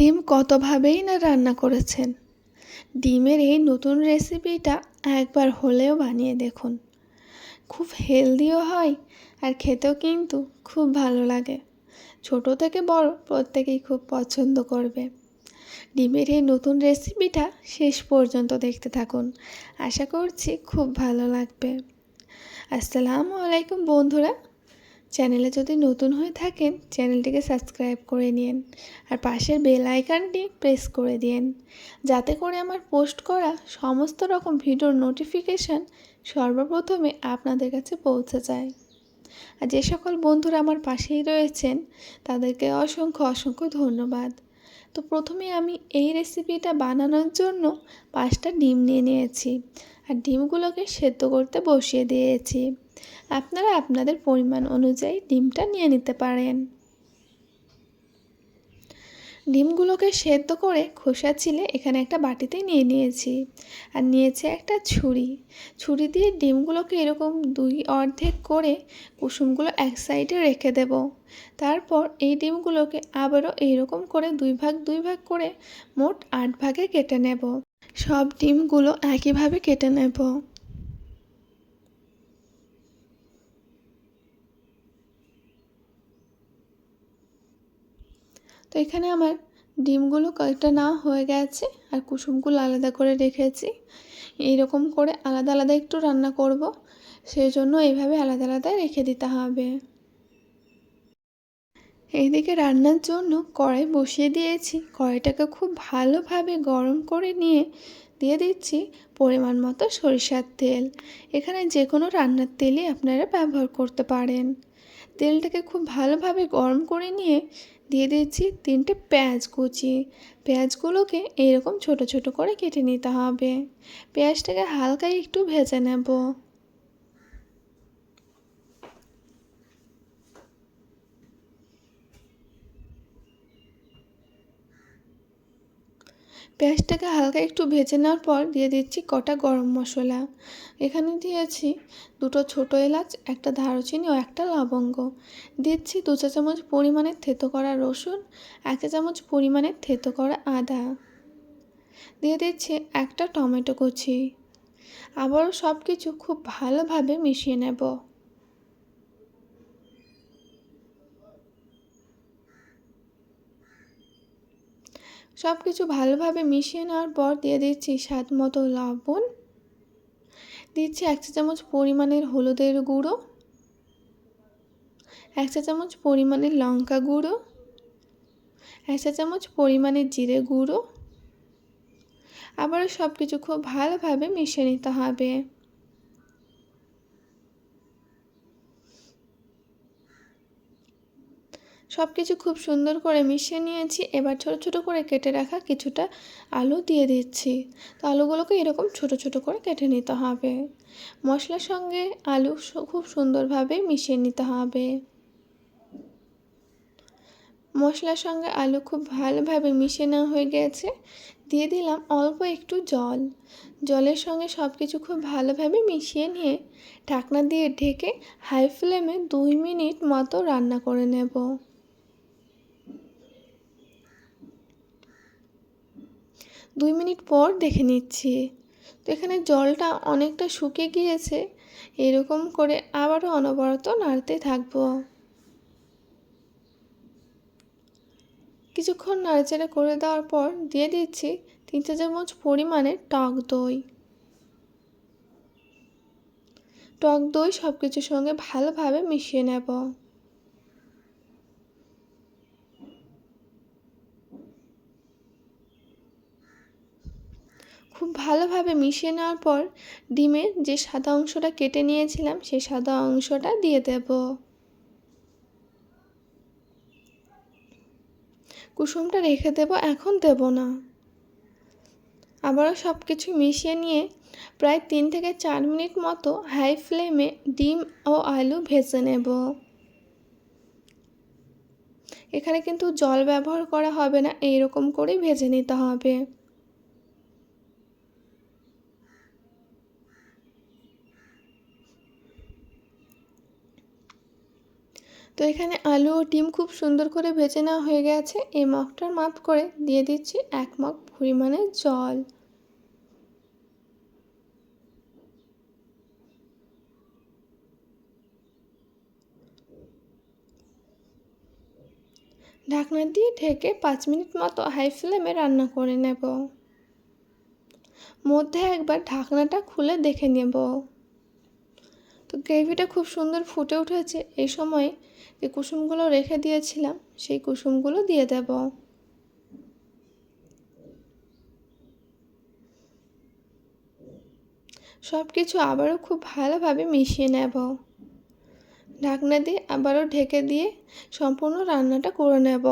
ডিম কতভাবেই না রান্না করেছেন? ডিমের এই নতুন রেসিপিটা একবার হলেও বানিয়ে দেখুন। খুব হেলদিও হয় আর খেতেও কিন্তু খুব ভালো লাগে। ছোট থেকে বড় প্রত্যেকেই খুব পছন্দ করবে। ডিমের এই নতুন রেসিপিটা শেষ পর্যন্ত দেখতে থাকুন। আশা করছি খুব ভালো লাগবে। আসসালামু আলাইকুম বন্ধুরা। চ্যানেলে যদি নতুন হয়ে থাকেন, চ্যানেলটিকে সাবস্ক্রাইব করে নিন আর পাশের বেল আইকনটি প্রেস করে দিন যাতে করে আমার পোস্ট করা সমস্ত রকম ভিডিওর নোটিফিকেশান সর্বপ্রথমে আপনাদের কাছে পৌঁছে যায়। আর যে সকল বন্ধুরা আমার পাশেই রয়েছেন, তাদেরকে অসংখ্য অসংখ্য ধন্যবাদ। তো প্রথমে আমি এই রেসিপিটা বানানোর জন্য পাঁচটা ডিম নিয়ে নিয়েছি। আর ডিমগুলোকে সেদ্ধ করতে বসিয়ে দিয়েছি। আপনারা আপনাদের পরিমাণ অনুযায়ী ডিমটা নিয়ে নিতে পারেন। ডিমগুলোকে সেদ্ধ করে খোসা ছিলে এখানে একটা বাটিতে নিয়ে নিয়েছি। আর নিয়েছে একটা ছুরি। ছুরি দিয়ে ডিমগুলোকে এরকম দুই অর্ধেক করে কুসুমগুলো এক সাইডে রেখে দেব। তারপর এই ডিমগুলোকে আবারও এইরকম করে দুই ভাগ দুই ভাগ করে মোট আট ভাগে কেটে নেব। সব ডিমগুলো একইভাবে কেটে নেব। তো এখানে আমার ডিমগুলো কয়েকটা না হয়ে গেছে আর কুসুমগুলো আলাদা করে রেখেছি। এইরকম করে আলাদা আলাদা একটু রান্না করব সেই জন্য এইভাবে আলাদা আলাদা রেখে দিতে হবে। এইদিকে রান্নার জন্য কড়াই বসিয়ে দিয়েছি। কড়াইটাকে খুব ভালোভাবে গরম করে নিয়ে দিয়ে দিচ্ছি পরিমাণ মতো সরিষার তেল। এখানে যে কোনো রান্নার তেলই আপনারা ব্যবহার করতে পারেন। তেলটাকে খুব ভালোভাবে গরম করে নিয়ে দিয়ে দিচ্ছি তিনটে পেঁয়াজ কুচি। পেঁয়াজগুলোকে এরকম ছোট ছোট করে কেটে নিতে হবে। পেঁয়াজটাকে হালকা একটু ভেজে নেব। পেঁয়াজটাকে হালকা একটু ভেজে নেওয়ার পর দিয়ে দিচ্ছি কটা গরম মশলা। এখানে দিয়েছি দুটো ছোটো এলাচ, একটা দারুচিনি ও একটা লবঙ্গ। দিচ্ছি দু চা চামচ পরিমাণের থেতো করা রসুন, এক চা চামচ পরিমাণে থেতো করা আদা। দিয়ে দিচ্ছি একটা টমেটো কুচি। আবারও সব কিছু খুব ভালোভাবে মিশিয়ে নেব। সব কিছু ভালোভাবে মিশিয়ে নেওয়ার পর দিয়ে দিচ্ছি স্বাদ মতো লবণ। দিচ্ছি এক চা চামচ পরিমাণের হলুদের গুঁড়ো। এক চা চামচ পরিমাণের লঙ্কা গুঁড়ো। এক চা চামচ পরিমাণের জিরে গুঁড়ো। আবারও সব কিছু খুব ভালোভাবে মিশিয়ে নিতে হবে। সব কিছু খুব সুন্দর করে মিশিয়ে নিয়েছি। এবার ছোট ছোট করে কেটে রাখা কিছুটা আলু দিয়ে দিচ্ছি। তো আলুগুলোকে এরকম ছোট ছোট করে কেটে নিতে হবে। মশলার সঙ্গে আলু খুব সুন্দরভাবে মিশিয়ে নিতে হবে। মশলার সঙ্গে আলু খুব ভালোভাবে মিশিয়ে নেওয়া হয়ে গেছে। দিয়ে দিলাম অল্প একটু জল। জলের সঙ্গে সব কিছু খুব ভালোভাবে মিশিয়ে নিয়ে ঢাকনা দিয়ে ঢেকে হাই ফ্লেমে দুই মিনিট মতো রান্না করে নেব। দুই মিনিট পর দেখে নিচ্ছি। তো এখানে জলটা অনেকটা শুকিয়ে গিয়েছে। এরকম করে আবারও অনবরত নাড়তে থাকব। কিছুক্ষণ নাড়াচাড়া করে দেওয়ার পর দিয়ে দিচ্ছি তিন চা চামচ পরিমাণে টক দই। টক দই সব কিছুর সঙ্গে ভালোভাবে মিশিয়ে নেব খুব ভালোভাবে মিশিয়ে নেওয়ার পর ডিমের যে সাদা অংশটা কেটে নিয়েছিলাম, সেই সাদা অংশটা দিয়ে দেব। কুসুমটা রেখে দেব, এখন দেব না। আবারও সব কিছু মিশিয়ে নিয়ে প্রায় তিন থেকে চার মিনিট মতো হাই ফ্লেমে ডিম ও আলু ভেজে নেব। এখানে কিন্তু জল ব্যবহার করা হবে না, এইরকম করেই ভেজে নিতে হবে। তো এখানে আলু ও ডিম খুব সুন্দর করে ভেজে নেওয়া হয়ে গেছে। এই মগটার মাপ করে দিয়ে দিচ্ছি এক মগ পরিমাণে জল। ঢাকনা দিয়ে ঢেকে পাঁচ মিনিট মতো হাই ফ্লেমে রান্না করে নেব। মধ্যে একবার ঢাকনাটা খুলে দেখে নেব। তো গ্রেভিটা খুব সুন্দর ফুটে উঠেছে। এই সময় যে কুসুমগুলো রেখে দিয়েছিলাম, সেই কুসুমগুলো দিয়ে দেব। সব কিছু আবারও খুব ভালোভাবে মিশিয়ে নেব। ঢাকনা দিয়ে আবারও ঢেকে দিয়ে সম্পূর্ণ রান্নাটা করে নেব।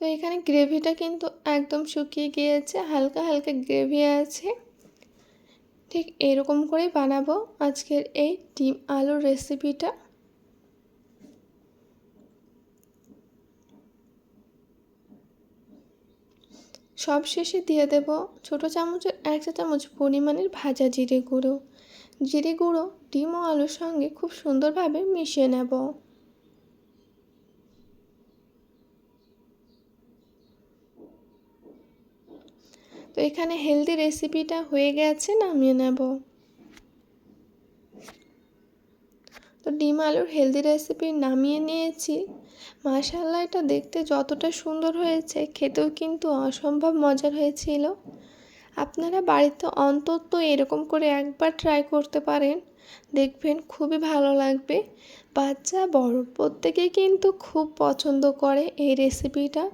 তো এখানে গ্রেভিটা কিন্তু একদম শুকিয়ে গিয়েছে, হালকা হালকা গ্রেভি আছে। ঠিক এরকম করেই বানাবো আজকের এই ডিম আলুর রেসিপিটা। সব শেষে দিয়ে দেব ছোটো চামচের এক চা চামচ পরিমাণের ভাজা জিরে গুঁড়ো। জিরে গুঁড়ো ডিম ও আলুর সঙ্গে খুব সুন্দরভাবে মিশিয়ে নেব। এখানে হেলদি রেসিপিটা হয়ে গেছে, নামিয়ে নেব। তো ডিম আলুর হেলদি রেসিপি নামিয়ে নিয়েছি। মাশাল্লাহ এটা দেখতে যতটা সুন্দর হয়েছে, খেতেও কিন্তু অসম্ভব মজার হয়েছিল। আপনারা বাড়িতে অন্তত এরকম করে একবার ট্রাই করতে পারেন। দেখবেন খুবই ভালো লাগবে। বাচ্চা বড়, প্রত্যেকেই কিন্তু খুব পছন্দ করে এই রেসিপিটা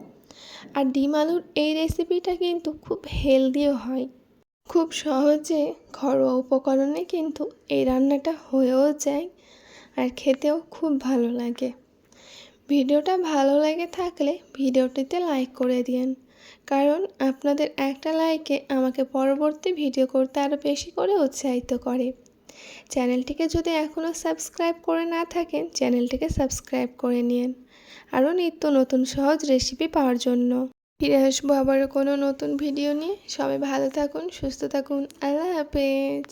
আর ডিম আলুর এই রেসিপিটা কিন্তু খুব হেলদিও হয়। খুব সহজে ঘরোয়া উপকরণে কিন্তু এই রান্নাটা হয়েও যায় আর খেতেও খুব ভালো লাগে। ভিডিওটা ভালো লাগে থাকলে ভিডিওটিতে লাইক করে দিন কারণ আপনাদের একটা লাইকে আমাকে পরবর্তী ভিডিও করতে আরও বেশি করে উৎসাহিত করে। চ্যানেলটিকে যদি এখনও সাবস্ক্রাইব করে না থাকেন, চ্যানেলটিকে সাবস্ক্রাইব করে নিন আরও নিত্য নতুন সহজ রেসিপি পাওয়ার জন্য। ফিরে আসব আবার কোনো নতুন ভিডিও নিয়ে। সবাই ভালো থাকুন, সুস্থ থাকুন। আল্লাহ হাফেজ।